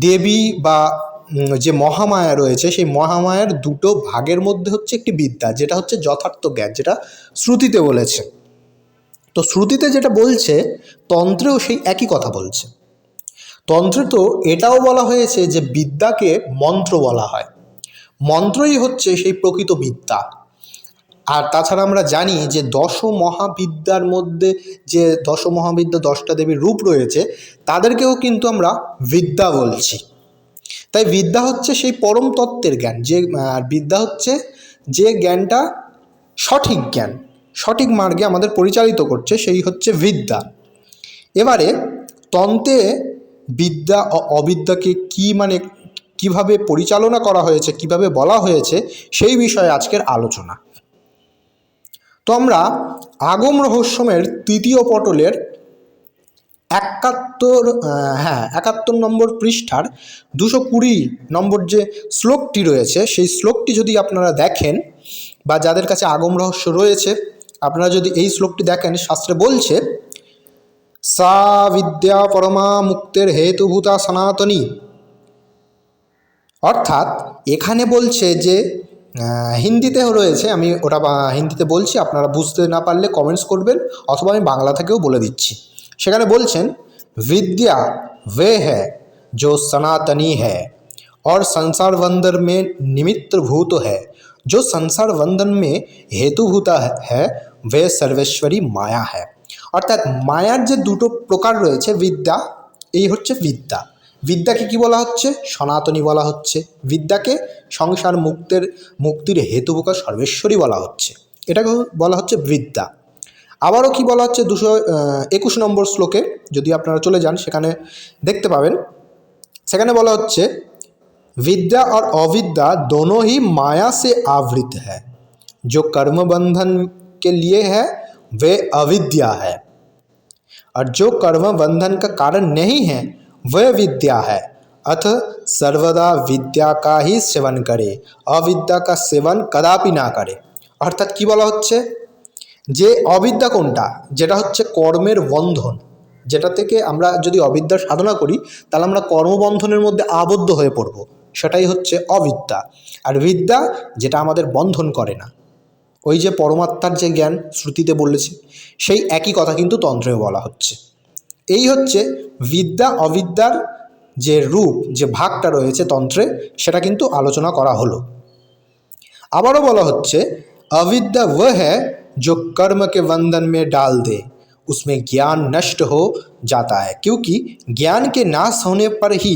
দেবী বা যে মহামায়া রয়েছে, সেই মহামায়ার দুটো ভাগের মধ্যে হচ্ছে একটি বিদ্যা, যেটা হচ্ছে যথার্থ জ্ঞান, যেটা শ্রুতিতে বলেছে। তো শ্রুতিতে যেটা বলছে, তন্ত্রেও সেই একই কথা বলছে। তন্ত্রে তো এটাও বলা হয়েছে যে বিদ্যাকে মন্ত্র বলা হয়। মন্ত্রই হচ্ছে সেই প্রকৃত বিদ্যা। আর তাছাড়া আমরা জানি যে দশ মহাবিদ্যার মধ্যে যে দশ মহাবিদ্যা দশটা দেবীর রূপ রয়েছে, তাদেরকেও কিন্তু আমরা বিদ্যা বলছি। তাই বিদ্যা হচ্ছে সেই পরম তত্ত্বের জ্ঞান, যে, আর বিদ্যা হচ্ছে যে জ্ঞানটা সঠিক জ্ঞান, সঠিক মার্গে আমাদের পরিচালিত করছে, সেই হচ্ছে বিদ্যা। এবারে তন্ত্রে বিদ্যা ও অবিদ্যাকে কি মানে কীভাবে পরিচালনা করা হয়েছে, কীভাবে বলা হয়েছে, সেই বিষয়ে আজকের আলোচনা। তো আমরা আগম রহস্যমের তৃতীয় পটলের একাত্তর হ্যাঁ একাত্তর নম্বর পৃষ্ঠার দুশো কুড়ি নম্বর যে শ্লোকটি রয়েছে, সেই শ্লোকটি যদি আপনারা দেখেন বা যাদের কাছে আগম রহস্য রয়েছে, আপনারা যদি এই শ্লোকটি দেখেন, শাস্ত্রে বলছে, সা বিদ্যা পরমা মুক্তের হেতুভূতা সনাতনী। অর্থাৎ এখানে বলছে যে হিন্দিতেও রয়েছে আমি ওটা বা- হিন্দিতে বলছি আপনারা বুঝতে না পারলে কমেন্টস করবেন অথবা আমি বাংলা থেকেও বলে দিচ্ছি সেখানে বলছেন विद्या वे है जो सनातनी है और संसार बंधन में निमित्त भूत है जो संसार बंधन में हेतुभूता है वे सर्वेश्वरी माया है অর্থাৎ মায়ার যে দুটো প্রকার রয়েছে বিদ্যা এই হচ্ছে বিদ্যা বিদ্যাকে কি বলা হচ্ছে সনাতনী বলা হচ্ছে বিদ্যাকে সংসার মুক্তের মুক্তির হেতুভূকা সর্বেশ্বরী বলা হচ্ছে এটাকে বলা হচ্ছে বিদ্যা আবারও কি বলা হচ্ছে দুশো একুশ নম্বর শ্লোকে যদি আপনারা চলে যান সেখানে দেখতে পাবেন সেখানে বলা হচ্ছে विद्या और अविद्या दोनों ही माया से आवृत है जो कर्म बंधन के लिए है वे अविद्या है और जो कर्म बंधन का कारण नहीं है वह विद्या है अथ सर्वदा विद्या का ही सेवन करे अविद्या का सेवन कदापि ना करे অর্থাৎ কি বলা হচ্ছে যে অবিদ্যা কোনটা যেটা হচ্ছে কর্মের বন্ধন যেটা থেকে আমরা যদি অবিদ্যার সাধনা করি তাহলে আমরা কর্মবন্ধনের মধ্যে আবদ্ধ হয়ে পড়ব সেটাই হচ্ছে অবিদ্যা আর বিদ্যা যেটা আমাদের বন্ধন করে না ওই যে পরমাত্মার যে জ্ঞান শ্রুতিতে বলেছি সেই একই কথা কিন্তু তন্ত্রেও বলা হচ্ছে এই হচ্ছে বিদ্যা অবিদ্যার যে রূপ যে ভাগটা রয়েছে তন্ত্রে সেটা কিন্তু আলোচনা করা হলো আবারও বলা হচ্ছে अविद्या वह है जो कर्म के बंधन में डाल दे उसमें ज्ञान नष्ट हो जाता है क्योंकि ज्ञान के नाश होने पर ही